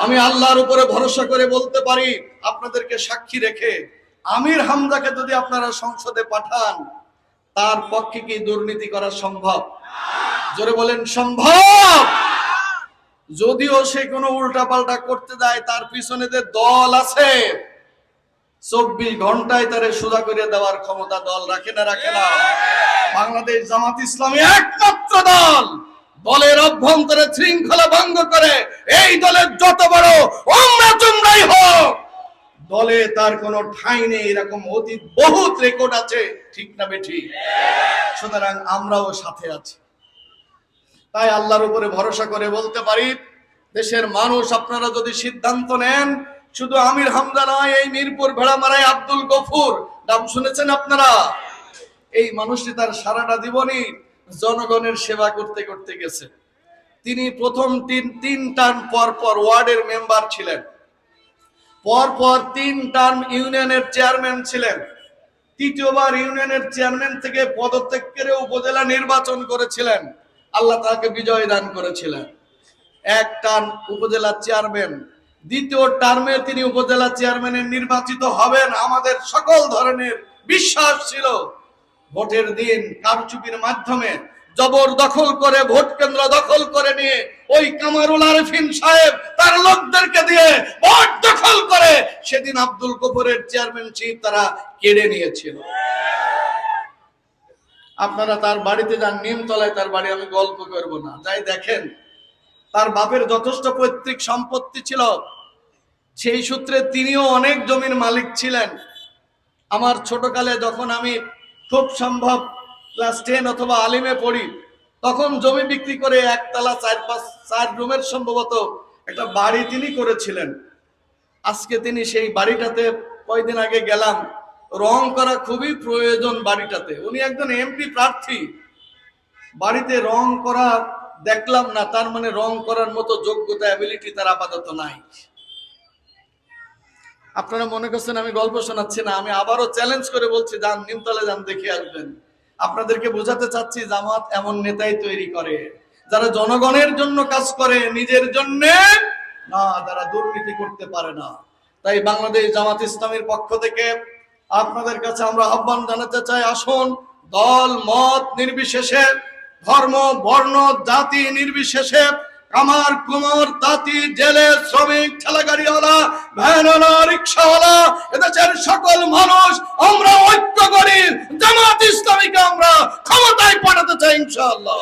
আমি আল্লাহর উপরে ভরসা করে বলতে পারি, আপনাদেরকে সাক্ষী রেখে, আমির হামদাকে যদি আপনারা সংসদে পাঠান, তার পক্ষে কি দুর্নীতি করা সম্ভব? জোরে বলেন, সম্ভব! যদিও সে কোনো উল্টাপাল্টা করতে যায়, তার পিছনে যে দল আছে, চব্বিশ ঘন্টায় তারে সোজা করে দেওয়ার ক্ষমতা দল রাখে না রাখে না। বাংলাদেশ জামাত ইসলামী একমাত্র দল! দলের অভ্যন্তরে শৃঙ্খলা ভঙ্গ করে এই দলের যত বড় আমরা তোমরাই হোক, দলে তার কোনো ঠাঁই নেই, এরকম অতীত বহুত রেকর্ড আছে, ঠিক না বেঠি? সুতরাং আমরাও সাথে আছি। তাই আল্লাহর উপরে ভরসা করে বলতে পারি, দেশের মানুষ আপনারা যদি সিদ্ধান্ত নেন, শুধু আমির হামদা নয়, এই মিরপুর ভেড়ামারায় আব্দুল গফুর, নাম শুনেছেন আপনারা? এই মানুষটি তার সারাটা জীবনই জনগণের সেবা করতে করতে গেছে। তিনি প্রথম তিন তিন টার্ম পর পর ওয়ার্ডের মেম্বার ছিলেন। পর পর তিন টার্ম ইউনিয়নের চেয়ারম্যান ছিলেন। তৃতীয়বার ইউনিয়নের চেয়ারম্যান থেকে পদত্যাগ করে উপজেলা নির্বাচন করেছিলেন। আল্লাহ তাকে বিজয় দান করেছিলেন। এক টার্ম উপজেলা চেয়ারম্যান, দ্বিতীয় টার্মে তিনি উপজেলা চেয়ারম্যানের নির্বাচিত হবেন। আমাদের সকল ধরনের বিশ্বাস ছিল। ভোটের দিন কারচুপির মাধ্যমে জবর দখল করে ভোট কেন্দ্র দখল করে নিয়ে ওই কামারুল আরফিন সাহেব তার লোকদেরকে দিয়ে ভোট দখল করে সেদিন আব্দুল কপুরের চেয়ারম্যানশিপ তারা কেড়ে নিয়েছিল। আপনারা তার বাড়িতে যান, নিমতলায় তার বাড়ি, আমি গল্প করব না। যাই দেখেন, তার বাপের যথেষ্ট পৈতৃক সম্পত্তি ছিল। সেই সূত্রে তিনিও অনেক জমির মালিক ছিলেন। আমার ছোটকালে যখন আমি খুব সম্ভব, ক্লাস টেন অথবা আলিমে পড়ি। তখন জমি বিক্রি করে একতলা চার পাঁচ, চার রুমের সম্ভবত একটা বাড়ি তিনি করেছিলেন। আজকে তিনি সেই বাড়িটাতে কয়দিন আগে গেলাম। রং করা খুবই প্রয়োজন বাড়িটাতে। উনি একজন এমপি প্রার্থী। বাড়িতে রং করা দেখলাম না, তার মানে রং করার মতো যোগ্যতা অ্যাবিলিটি তার আপাতত নাই। আপনারা মনে করছেন আমি গল্প শোনাচ্ছি না, আমি আবারও চ্যালেঞ্জ করে বলছি, যান, নিমতলে যান, দেখে আসবেন। আপনাদেরকে বোঝাতে চাচ্ছি, জামাত এমন নেতাই তৈরি করে, যারা জনগণের জন্য কাজ করে, নিজের জন্য না, যারা দুর্নীতি করতে পারে না। তাই বাংলাদেশ জামাত ইসলামের পক্ষ থেকে আপনাদের কাছে আমরা আহ্বান জানাতে চাই, আসুন, দল, মত নির্বিশেষে, ধর্ম, বর্ণ, জাতি নির্বিশেষে কামার কুমার তাঁতি, জেলে শ্রমিক ঠেলা গাড়িওয়ালা ভ্যানওয়ালা, রিক্সাওয়ালা, এদেশের সকল মানুষ, আমরা ঐক্য করি। জামাত ইসলামীকে আমরা ক্ষমতায় পাঠাতে চাই, ইনশাআল্লাহ।